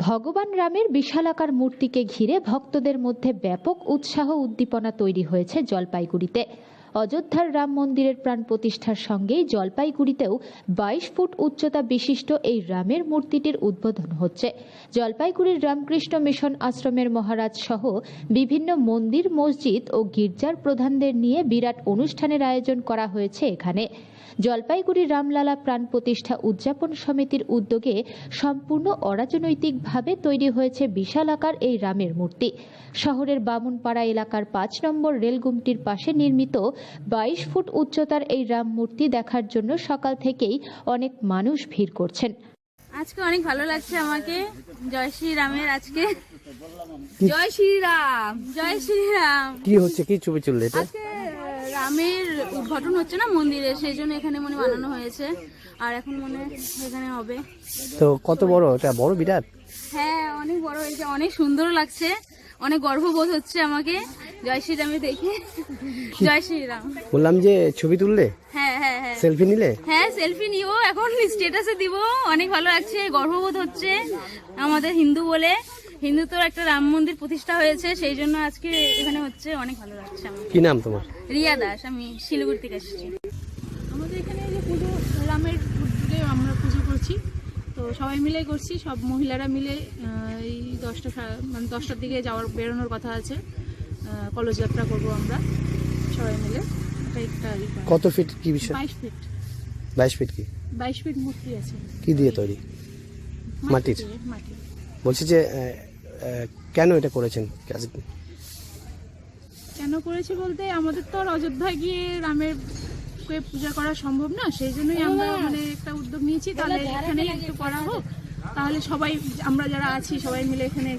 ভগবান রামের বিশালাকার মূর্তিকে ঘিরে ভক্তদের মধ্যে ব্যাপক উৎসাহ উদ্দীপনা তৈরি হয়েছে জলপাইগুড়িতে। অযোধ্যার রাম মন্দিরের প্রাণ প্রতিষ্ঠার সঙ্গেই জলপাইগুড়িতেও বাইশ ফুট উচ্চতা বিশিষ্ট এই রামের মূর্তিটির উদ্বোধন হচ্ছে। জলপাইগুড়ির রামকৃষ্ণ মিশন আশ্রমের মহারাজ সহ বিভিন্ন মন্দির, মসজিদ ও গির্জার প্রধানদের নিয়ে বিরাট অনুষ্ঠানের আয়োজন করা হয়েছে এখানে। জলপাইগুড়ি রামলালা প্রাণ প্রতিষ্ঠা উদযাপন সমিতির উদ্যোগে সম্পূর্ণ অরাজনৈতিকভাবে তৈরি হয়েছে বিশাল আকার এই রামের মূর্তি। শহরের বামুনপাড়া এলাকার পাঁচ নম্বর রেলগুমটির পাশে নির্মিত বাইশ ফুট উচ্চতার এই রাম মূর্তি দেখার জন্য সকাল থেকেই অনেক মানুষ ভিড় করছেন। আজকে অনেক ভালো লাগছে আমাকে। জয় শ্রী রামের আজকে জয় শ্রী রাম জয় শ্রী রাম কি হচ্ছে? কি ছবি চললে এটা? রামের উদ্ঘাটন হচ্ছে না মন্দিরে? সেই জন্য এখানে মনে বানানো হয়েছে। আর এখন মনে হয় এখানে হবে। তো কত বড়? এটা বড় বিরাট? হ্যাঁ অনেক বড় হয়েছে। অনেক সুন্দর লাগছে। অনেক গর্ববোধ হচ্ছে আমাকে। জয় শ্রী রামে দেখে জয় শ্রী রাম বললাম যে ছবি তুললে? হ্যাঁ হ্যাঁ হ্যাঁ। সেলফি নিলে? হ্যাঁ সেলফি নিও এখন স্টেটাসে দিব। অনেক ভালো লাগছে গর্ববোধ হচ্ছে আমাদের হিন্দু বলে। হিন্দুত্বর একটা রাম মন্দির প্রতিষ্ঠা হয়েছে সেই জন্য আজকে এখানে হচ্ছে অনেক ভালো লাগছে আমার। কি নাম তোমার? রিয়া দাস আমি শিলিগুড়ি থেকে এসেছি। আমাদের এখানে যে পুজো রামের উদ্যোগে আমরা পুজো করছি। তো সবাই মিলে করছি সব মহিলারা মিলে এই দশটা মানে দশটার দিকে যাওয়ার বেরোনোর কথা আছে। কলস যাত্রা করব আমরা সবাই মিলে। কত ফিট কি বিষয়? বাইশ ফিট বাইশ ফিট কি? বাইশ ফিট মূর্তি আছে। কি দিয়ে তৈরি? মাটির? বলছি যে কেন এটা করেছেন? কেন? করেছি বলতে আমাদের তো আর অযোধ্যায় গিয়ে রামের কে পূজা করা সম্ভব না সেই জন্যই আমরা মানে একটা উদ্যোগ নিয়েছি। তাহলে এখানেই একটু করা হোক। তাহলে সবাই আমরা যারা আছি সবাই মিলে এখানে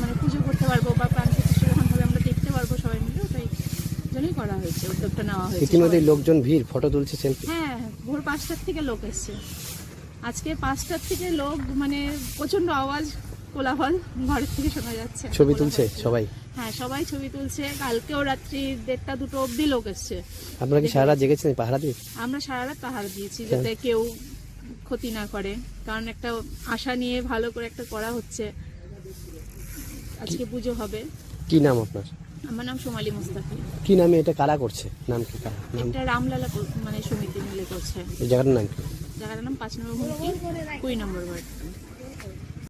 মানে পুজো করতে পারব বা প্রাণ প্রতিষ্ঠা যখন হবে আমরা দেখতে পারব সবাই মিলে ওটাই জন্যই করা হয়েছে উদ্যোগটা নেওয়া হয়েছে ইতিমধ্যে লোকজন ভিড় ফটো তুলছে সেলফি হ্যাঁ ভোর পাঁচটার থেকে লোক এসছে। আজকে পাঁচটার থেকে লোক মানে প্রচণ্ড আওয়াজ কোলাহল ঘরের থেকে শোনা যাচ্ছে। ছবি তুলছে সবাই? হ্যাঁ সবাই ছবি তুলছে। কালকেও রাত্রি দেড়টা দুটো অবধি লোক এসছে। আপনারা কি সারা রাত জেগেছেন পাহারা দিয়ে? আমরা সারা রাত পাহাড় দিয়েছি যাতে কেউ ক্ষতি না করে। কারণ একটা আশা নিয়ে ভালো করে একটা করা হচ্ছে। আজকে পুজো হবে। কি নাম আপনার? আমার নাম সোমালি মুস্তাফি। কি নামে এটা কারা করছে? নাম কি কারা? এটা রামলালা মানে সমিতি মিলে করছে। এই জায়গাটার নাম কি? জায়গাটার নাম পাঁচ নম্বর কুড়ি নম্বর ওয়ার্ড।